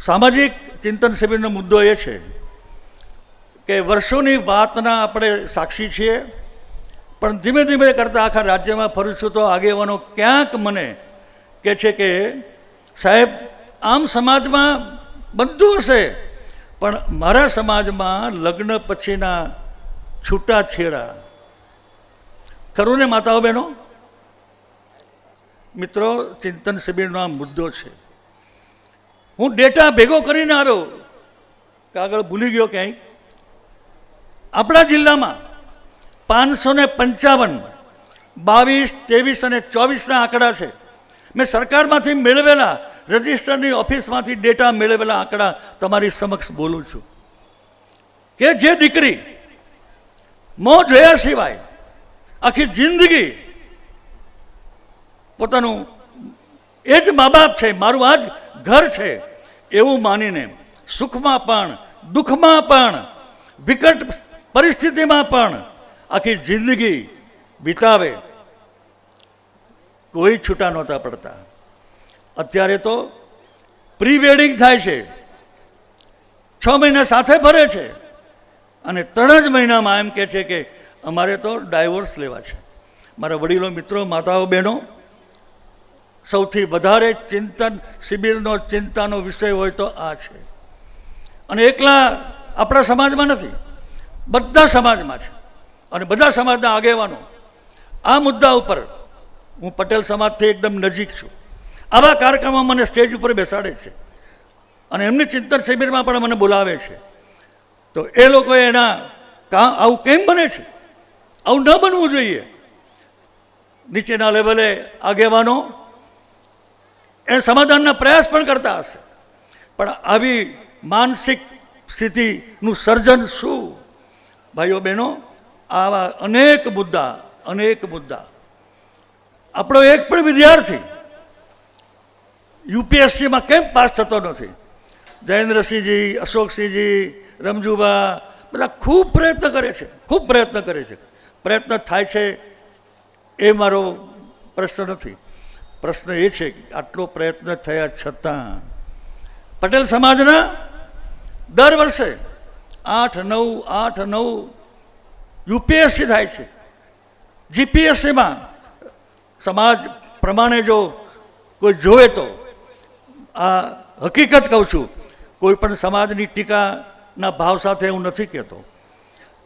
સામાજિક ચિંતન શિબિરનો મુદ્દો એ છે કે વર્ષોની વાતના આપણે સાક્ષી છીએ, પણ ધીમે ધીમે કરતાં આખા રાજ્યમાં ફરું છું તો આગેવાનો ક્યાંક મને કે છે કે, સાહેબ, આમ સમાજમાં બધું હશે, પણ મારા સમાજમાં લગ્ન પછીના છૂટાછેડા ખરું ને માતાઓ બહેનો? મિત્રો, ચિંતન શિબિરનો આ મુદ્દો છે. હું ડેટા ભેગો કરીને આવ્યો. કાગળ ભૂલી ગયો ક્યાંય. આપણા જિલ્લામાં પાંચસો ને પંચાવન, બાવીસ, ત્રેવીસ અને ચોવીસના આંકડા છે. મેં સરકારમાંથી મેળવેલા, રજિસ્ટરની ઓફિસમાંથી ડેટા મેળવેલા આંકડા તમારી સમક્ષ બોલું છું. કે જે દીકરી મોં જોયા સિવાય આખી જિંદગી પોતાનું એ જ મા બાપ છે, મારું આ જ ઘર છે એવું માનીને સુખમાં પણ, દુઃખમાં પણ, વિકટ પરિસ્થિતિમાં પણ આખી જિંદગી વિતાવે. કોઈ છૂટા નહોતા પડતા. અત્યારે તો પ્રી વેડિંગ થાય છે. છ મહિના સાથે ભરે છે. અને ત્રણ જ મહિનામાં એમ કહે છે કે અમારે તો ડાયવોર્સ લેવા છે. મારા વડીલો, મિત્રો, માતાઓ, બહેનો સૌથી વધારે ચિંતન શિબિરનો ચિંતાનો વિષય હોય તો આ છે. અને એકલા આપણા સમાજમાં નથી, બધા સમાજમાં છે. અને બધા સમાજના આગેવાનો, આ મુદ્દા ઉપર હું પટેલ સમાજથી એકદમ નજીક છું. આવા કાર્યક્રમો મને સ્ટેજ ઉપર બેસાડે છે. અને એમની ચિંતન શિબિરમાં પણ મને બોલાવે છે. તો એ લોકોએ એના કા આવું કેમ બને છે? આવું ન બનવું જોઈએ. નીચેના લેવલે આગેવાનો એ સમાધાનના પ્રયાસ પણ કરતા હશે. પણ આવી માનસિક સ્થિતિનું સર્જન શું? ભાઈઓ બહેનો, આવા અનેક મુદ્દા અનેક મુદ્દા. આપણો એક પણ વિદ્યાર્થી યુપીએસસીમાં કેમ પાસ થતો નથી? જયેન્દ્રસિંહજી, અશોકસિંહજી રમજુબા બધા ખૂબ પ્રયત્ન કરે છે, ખૂબ પ્રયત્ન કરે છે. પ્રયત્ન થાય છે એ મારો પ્રશ્ન નથી. પ્રશ્ન એ છે કે આટલો પ્રયત્ન થયા છતાં પટેલ સમાજના દર વર્ષે આઠ નવ આઠ નવ યુપીએસસી થાય છે. જીપીએસસીમાં સમાજ પ્રમાણે જો કોઈ જોવે તો આ હકીકત કહું છું, કોઈ પણ સમાજની ટીકાના ભાવ સાથે હું નથી કહેતો.